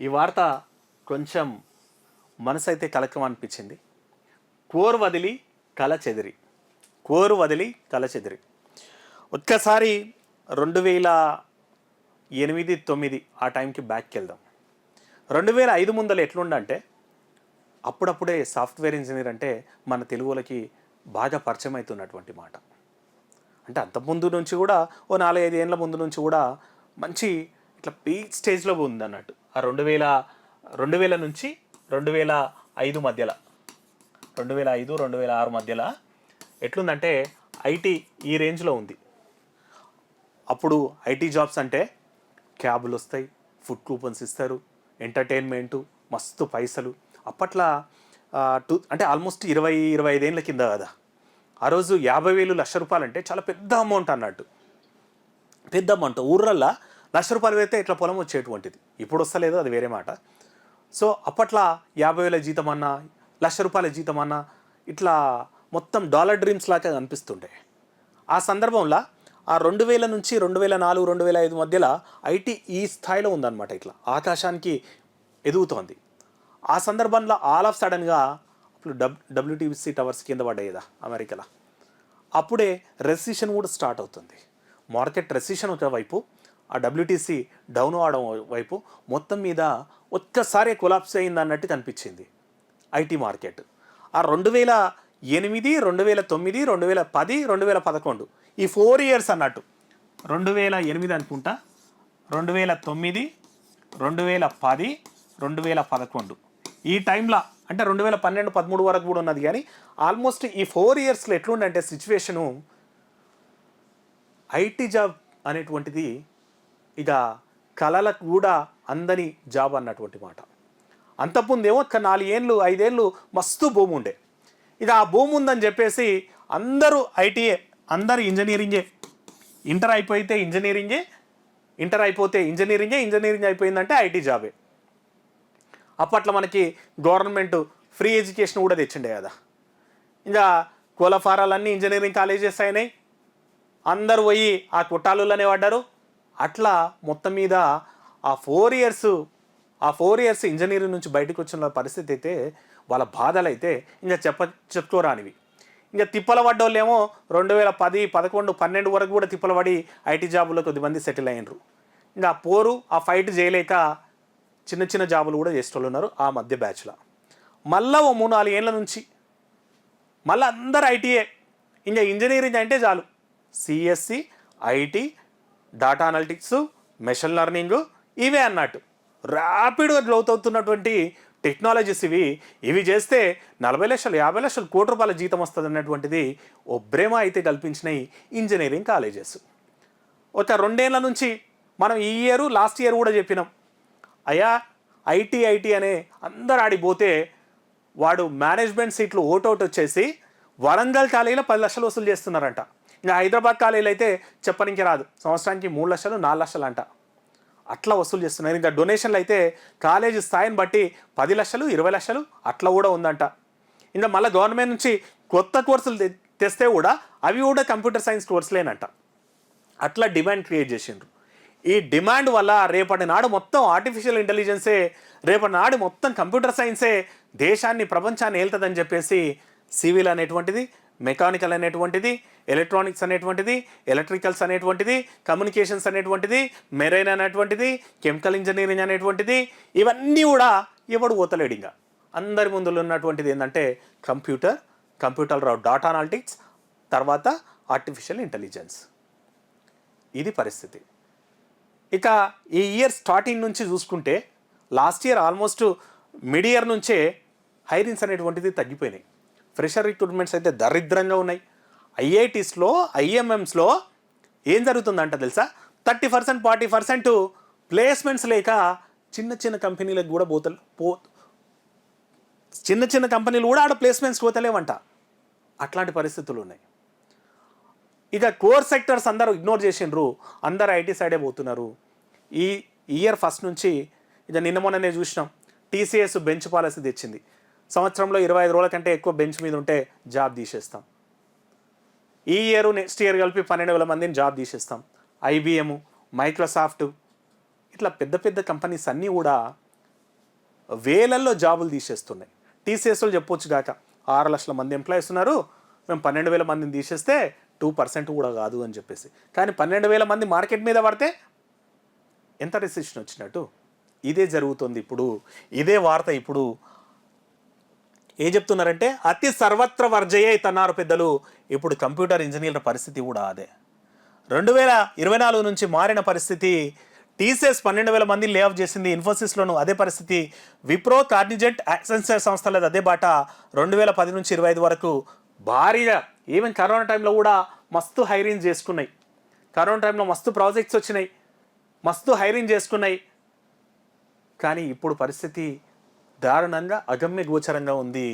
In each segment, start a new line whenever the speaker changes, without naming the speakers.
ఈ వార్త కొంచెం మనసు అయితే కలకం అనిపించింది కోరు వదిలి కల చెదిరి. కోరు వదిలి కల చెదిరి. ఒక్కసారి రెండు వేల ఎనిమిది తొమ్మిది ఆ టైంకి బ్యాక్కి వెళ్దాం. రెండు వేల ఐదు ముందలు ఎట్లుండంటే అప్పుడప్పుడే సాఫ్ట్వేర్ ఇంజనీర్ అంటే మన తెలుగులకి బాగా పరిచయం అవుతున్నటువంటి మాట. అంటే అంత ముందు నుంచి కూడా ఓ నాలుగైదు ఏళ్ళ ముందు నుంచి కూడా మంచి ఇట్లా పీక్ స్టేజ్లో ఉంది అన్నట్టు రెండు వేల రెండు వేల నుంచి రెండు వేల ఐదు మధ్యలో. రెండు వేల ఐదు రెండు వేల ఆరు మధ్యలో ఎట్లుందంటే ఐటీ ఈ రేంజ్లో ఉంది. అప్పుడు ఐటీ జాబ్స్ అంటే క్యాబులు వస్తాయి ఫుడ్ కూపన్స్ ఇస్తారు ఎంటర్టైన్మెంటు మస్తు పైసలు. అప్పట్లో టూ అంటే ఆల్మోస్ట్ ఇరవై ఇరవై ఐదేళ్ళ కింద కదా. ఆ రోజు యాభై వేలు లక్ష రూపాయలు అంటే చాలా పెద్ద అమౌంట్ అన్నట్టు. పెద్ద అమౌంట్. ఊర్లల్లో లక్ష రూపాయలు పెడితే ఇట్లా పొలం వచ్చేటువంటిది. ఇప్పుడు వస్తలేదు అది వేరే మాట. సో అప్పట్లో యాభై వేల జీతం అన్నా లక్ష రూపాయల జీతం అన్నా ఇట్లా మొత్తం డాలర్ డ్రీమ్స్ లాగా కనిపిస్తుండే ఆ సందర్భంలో ఆ రెండు వేల నుంచి రెండు వేల నాలుగు రెండు వేల ఐదు మధ్యలో ఐటీ ఈ స్థాయిలో ఉందన్నమాట ఇట్లా. ఆకాశానికి ఎదుగుతోంది. ఆ సందర్భంలో ఆల్ ఆఫ్ సడన్గా అప్పుడు డబ్ డబ్ల్యూటీసీ టవర్స్ కింద పడ్డాయిదా అమెరికాలో. అప్పుడే రెసిషన్ కూడా స్టార్ట్ అవుతుంది. మార్కెట్ రెసిషన్ ఒక వైపు ఆ డబ్ల్యూటీసీ డౌన్ అవడం వైపు మొత్తం మీద ఒక్కసారి కొలాప్స్ అయింది అన్నట్టు కనిపించింది ఐటీ మార్కెట్. ఆ రెండు వేల ఎనిమిది రెండు వేల తొమ్మిది రెండు వేల పది రెండు వేల పదకొండు ఈ ఫోర్ ఇయర్స్ అన్నట్టు రెండు వేల ఎనిమిది అనుకుంటా రెండు వేల తొమ్మిది రెండు వేల పది రెండు వేల పదకొండు ఈ టైంలో అంటే రెండు వేల పన్నెండు పదమూడు వరకు కూడా ఉన్నది కానీ ఆల్మోస్ట్ ఈ ఫోర్ ఇయర్స్లో ఎట్లుండంటే సిచ్యువేషను ఐటీ జాబ్ అనేటువంటిది ఇక కళలకు కూడా అందని జాబ్ అన్నటువంటి మాట. అంతకుముందేమో ఒక నాలుగేళ్ళు ఐదేళ్ళు మస్తు భూమి ఉండే ఇక ఆ భూమి ఉందని చెప్పేసి అందరూ ఐటీఏ అందరూ ఇంజనీరింగే. ఇంటర్ అయిపోతే ఇంజనీరింగే ఇంటర్ అయిపోతే ఇంజనీరింగే ఇంజనీరింగ్ అయిపోయిందంటే ఐటీ జాబే. అప్పట్లో మనకి గవర్నమెంట్ ఫ్రీ ఎడ్యుకేషన్ కూడా తెచ్చిండే కదా. ఇంకా కోలఫారాలన్నీ ఇంజనీరింగ్ కాలేజెస్ అయినాయి. అందరు పోయి ఆ కుట్టాలులోనే పడ్డారు. అట్లా మొత్తం మీద ఆ ఫోర్ ఇయర్స్ ఆ ఫోర్ ఇయర్స్ ఇంజనీరింగ్ నుంచి బయటకు వచ్చిన పరిస్థితి అయితే వాళ్ళ బాధలు అయితే ఇంకా చెప్ప చెప్పుకోరానివి. ఇంకా తిప్పల పడ్డోళ్ళేమో రెండు వేల పది పదకొండు పన్నెండు వరకు కూడా తిప్పల పడి ఐటీ జాబులో కొద్దిమంది సెటిల్ అయినరు. ఇంకా ఆ పోరు ఆ ఫైట్ చేయలేక చిన్న చిన్న జాబులు కూడా చేసేటోళ్ళు ఉన్నారు ఆ మధ్య బ్యాచ్లో. మళ్ళా ఓ మూడు నాలుగు ఏళ్ళ నుంచి మళ్ళీ అందరు ఐటీఏ ఇంకా ఇంజనీరింగ్ అంటే చాలు. CSC IT data analytics machine learning ఇవే అన్నట్టు. ర్యాపిడ్గా గ్రోత్ అవుతున్నటువంటి టెక్నాలజీస్ ఇవి. ఇవి చేస్తే నలభై లక్షలు యాభై లక్షలు కోటి రూపాయల జీతం వస్తుంది అన్నటువంటిది ఓ బ్రేమ అయితే కల్పించినాయి ఇంజనీరింగ్ కాలేజెస్ ఒక రెండేళ్ళ నుంచి మనం ఈ ఇయర్ లాస్ట్ ఇయర్ కూడా చెప్పినాం. అయ్యా ఐటీ ఐటీ అనే అందరు ఆడిపోతే వాడు మేనేజ్మెంట్ సీట్లు ఓటౌట్ వచ్చేసి వరంగల్ కాలేజీలో పది లక్షలు వసూలు చేస్తున్నారంట. ఇంకా హైదరాబాద్ కాలేజీలో అయితే చెప్పడానికి రాదు. సంవత్సరానికి మూడు లక్షలు నాలుగు లక్షలు అంట అట్లా వసూలు చేస్తున్నారు. ఇంకా డొనేషన్లు అయితే కాలేజీ స్థాయిని బట్టి పది లక్షలు ఇరవై లక్షలు అట్లా కూడా ఉందంట. ఇంకా మళ్ళీ గవర్నమెంట్ నుంచి కొత్త కోర్సులు తె- తెస్తే కూడా అవి కూడా కంప్యూటర్ సైన్స్ కోర్సులేనంట. అట్లా డిమాండ్ క్రియేట్ చేసిండ్రు. ఈ డిమాండ్ వల్ల రేపటి నాడు మొత్తం ఆర్టిఫిషియల్ ఇంటెలిజెన్సే రేపటి నాడు మొత్తం కంప్యూటర్ సైన్సే దేశాన్ని ప్రపంచాన్ని ఏల్తుందని చెప్పేసి సివిల్ అనేటువంటిది మెకానికల్ అనేటువంటిది ఎలక్ట్రానిక్స్ అనేటువంటిది ఎలక్ట్రికల్స్ అనేటువంటిది కమ్యూనికేషన్స్ అనేటువంటిది మెరైన్ అనేటువంటిది కెమికల్ ఇంజనీరింగ్ అనేటువంటిది ఇవన్నీ కూడా ఎవడు ఓతలేడు ఇంకా. అందరి ముందులో ఉన్నటువంటిది ఏంటంటే కంప్యూటర్ కంప్యూటర్ డాటా అనాలిటిక్స్ తర్వాత ఆర్టిఫిషియల్ ఇంటెలిజెన్స్. ఇది పరిస్థితి. ఇక ఈ ఇయర్ స్టార్టింగ్ నుంచి చూసుకుంటే last year almost mid year నుంచే హైరింగ్స్ అనేటువంటిది తగ్గిపోయినాయి. ఫ్రెషర్ రిక్రూట్మెంట్స్ అయితే దరిద్రంగా ఉన్నాయి. ఐఐటీస్లో ఐఎంఎంస్లో ఏం జరుగుతుందంట తెలుసా? Thirty percent forty percent placements లేక చిన్న చిన్న కంపెనీలకు కూడా పోతలు పో చిన్న చిన్న కంపెనీలు కూడా ఆడ ప్లేస్మెంట్స్ పోతలేవంట. అట్లాంటి పరిస్థితులు ఉన్నాయి. ఇక కోర్ సెక్టర్స్ అందరూ ఇగ్నోర్ చేసిండ్రు. అందరు ఐటీ సైడే పోతున్నారు. ఈ ఇయర్ ఫస్ట్ నుంచి ఇక నిన్న మొన్ననే చూసినాం. టీసీఎస్ బెంచ్ పాలసీ తెచ్చింది. సంవత్సరంలో ఇరవై ఐదు రోజుల కంటే ఎక్కువ బెంచ్ మీద ఉంటే జాబ్ తీసేస్తాం. ఈ ఇయర్ నెక్స్ట్ ఇయర్ కలిపి పన్నెండు వేల మందిని జాబ్ తీసేస్తాం. ఐబిఎం మైక్రోసాఫ్ట్ ఇట్లా పెద్ద పెద్ద కంపెనీస్ అన్నీ కూడా వేలల్లో జాబులు తీసేస్తున్నాయి. టీసీఎస్లు చెప్పొచ్చు కాక ఆరు లక్షల మంది ఎంప్లాయీస్ ఉన్నారు. మేము పన్నెండు వేల మందిని తీసేస్తే టూ పర్సెంట్ కూడా కాదు అని చెప్పేసి. కానీ పన్నెండు వేల మంది మార్కెట్ మీద పడితే ఎంత రిసెషన్ వచ్చినట్టు? ఇదే జరుగుతుంది ఇప్పుడు. ఇదే వార్త ఇప్పుడు ఏం చెప్తున్నారంటే అతి సర్వత్ర వర్జయే తన్నారు పెద్దలు. ఇప్పుడు కంప్యూటర్ ఇంజనీర్ల పరిస్థితి కూడా అదే. రెండు వేల ఇరవై నాలుగు నుంచి మారిన పరిస్థితి టీసీఎస్ పన్నెండు వేల మంది లే ఆఫ్ చేసింది ఇన్ఫోసిస్లోను అదే పరిస్థితి. విప్రో కార్నిజెంట్ యాక్సెన్సర్ సంస్థలది అదే బాట. రెండు వేల పది నుంచి ఇరవై ఐదు వరకు భారీగా ఈవెన్ కరోనా టైంలో కూడా మస్తు హైరింగ్ చేసుకున్నాయి. కరోనా టైంలో మస్తు ప్రాజెక్ట్స్ వచ్చినాయి. మస్తు హైరింగ్ చేసుకున్నాయి. కానీ ఇప్పుడు పరిస్థితి దారుణంగా అగమ్య గోచరంగా ఉంది.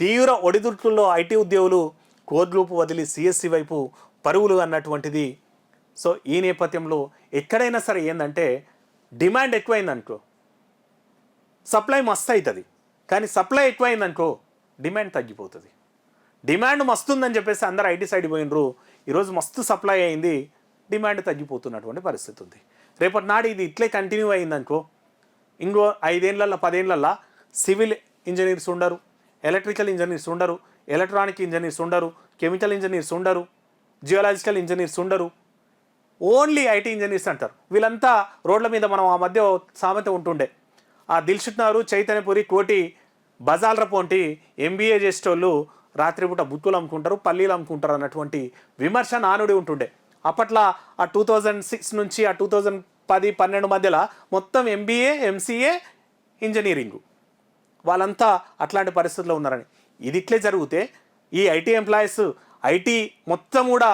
తీవ్ర ఒడిదుడుకుల్లో ఐటీ ఉద్యోగులు కోర్ గ్రూప్ వదిలి సిఎస్సి వైపు పరుగులు అన్నటువంటిది. సో ఈ నేపథ్యంలో ఎక్కడైనా సరే ఏంటంటే డిమాండ్ ఎక్కువైందనుకో సప్లై మస్తు అవుతుంది కానీ సప్లై ఎక్కువైందనుకో డిమాండ్ తగ్గిపోతుంది. డిమాండ్ మస్తుందని చెప్పేసి అందరు ఐటీ సైడ్ పోయినరు. ఈరోజు మస్తు సప్లై అయింది డిమాండ్ తగ్గిపోతున్నటువంటి పరిస్థితి ఉంది రేపటి నాడు ఇది ఇట్లే కంటిన్యూ అయిందనుకో ఇంకో ఐదేళ్ళల్లో పదేళ్ళల్లో సివిల్ ఇంజనీర్స్ ఉండరు ఎలక్ట్రికల్ ఇంజనీర్స్ ఉండరు ఎలక్ట్రానిక్ ఇంజనీర్స్ ఉండరు కెమికల్ ఇంజనీర్స్ ఉండరు జియోలాజికల్ ఇంజనీర్స్ ఉండరు. ఓన్లీ ఐటీ ఇంజనీర్స్ అంటారు. వీళ్ళంతా రోడ్ల మీద మనం ఆ మధ్య సామెత ఉంటుండే. ఆ దిల్షుక్నారు చైతన్యపురి కోటి బజార్ల పోంటి ఎంబీఏ చేసేటోళ్ళు రాత్రిపూట బుక్కులు అమ్ముకుంటారు పల్లీలు అమ్ముకుంటారు అన్నటువంటి విమర్శ నానుడి ఉంటుండే. అప్పట్లో ఆ టూ థౌజండ్ సిక్స్ నుంచి ఆ టూ థౌజండ్ పది పన్నెండు మధ్యలో మొత్తం ఎంబీఏ ఎంసీఏ ఇంజనీరింగు. వాళ్ళంతా అట్లాంటి పరిస్థితుల్లో ఉన్నారని. ఇది ఇట్లే జరిగితే ఈ ఐటీ ఎంప్లాయీస్ ఐటీ మొత్తం కూడా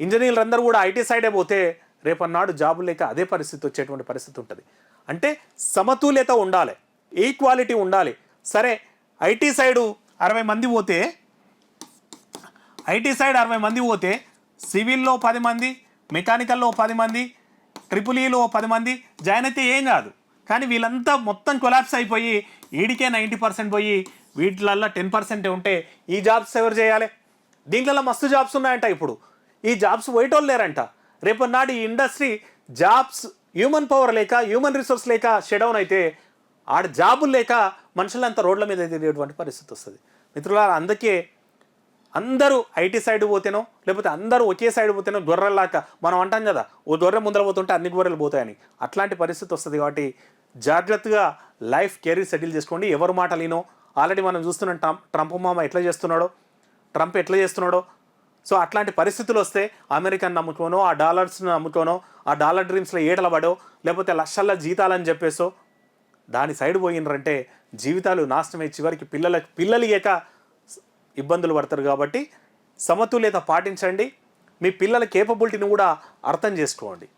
ఇంజనీర్లు అందరూ కూడా ఐటీ సైడే పోతే రేపన్నాడు జాబులు లేక అదే పరిస్థితి వచ్చేటువంటి పరిస్థితి ఉంటుంది. అంటే సమతుల్యత ఉండాలి ఈక్వాలిటీ ఉండాలి. సరే ఐటీ సైడు అరవై మంది పోతే ఐటీ సైడ్ అరవై మంది పోతే సివిల్లో పది మంది మెకానికల్లో పది మంది ట్రిపుల్ ఈలో పది మంది జాయిన్ అయితే ఏం కాదు. కానీ వీళ్ళంతా మొత్తం కొలాప్స్ అయిపోయి ఈడికే నైంటీ పర్సెంట్ పోయి వీటిలల్లో టెన్ పర్సెంటే ఉంటే ఈ జాబ్స్ ఎవరు చేయాలి? దీంట్లో మస్తు జాబ్స్ ఉన్నాయంట ఇప్పుడు. ఈ జాబ్స్ పోయేటోళ్ళు లేరంట. రేపు నాడు ఈ ఇండస్ట్రీ జాబ్స్ హ్యూమన్ పవర్ లేక హ్యూమన్ రిసోర్స్ లేక షెడౌన్ అయితే ఆడ జాబులు లేక మనుషులంతా రోడ్ల మీద తిరిగేటువంటి పరిస్థితి వస్తుంది. మిత్రులారా అందుకే అందరూ ఐటీ సైడ్ పోతేనో లేకపోతే అందరూ ఒకే సైడ్ పోతేనో గొర్రెల్లాక మనం అంటాం కదా ఓ గొర్రె ముందర పోతుంటే అన్ని గొర్రెలు పోతాయని. అట్లాంటి పరిస్థితి వస్తుంది కాబట్టి జాగ్రత్తగా లైఫ్ కెరీర్ సెటిల్ చేసుకోండి. ఎవరు మాట లేనో ఆల్రెడీ మనం చూస్తున్నాం ట్రంప్ ట్రంప్ మామ ఎట్లా చేస్తున్నాడో ట్రంప్ ఎట్లా చేస్తున్నాడో. సో అట్లాంటి పరిస్థితులు వస్తే అమెరికన్ నమ్ముకోనో ఆ డాలర్స్ని నమ్ముకోనో ఆ డాలర్ డ్రీమ్స్లో ఏటల పడో లేకపోతే లక్షల జీతాలని చెప్పేసో దాని సైడ్ పోయినరంటే జీవితాలు నాశనమై చివరికి పిల్లలకి పిల్లలు ఏక ఇబ్బందులు పడతారు కాబట్టి సమతుల్యత పాటించండి. మీ పిల్లల కేపబిలిటీని కూడా అర్థం చేసుకోండి.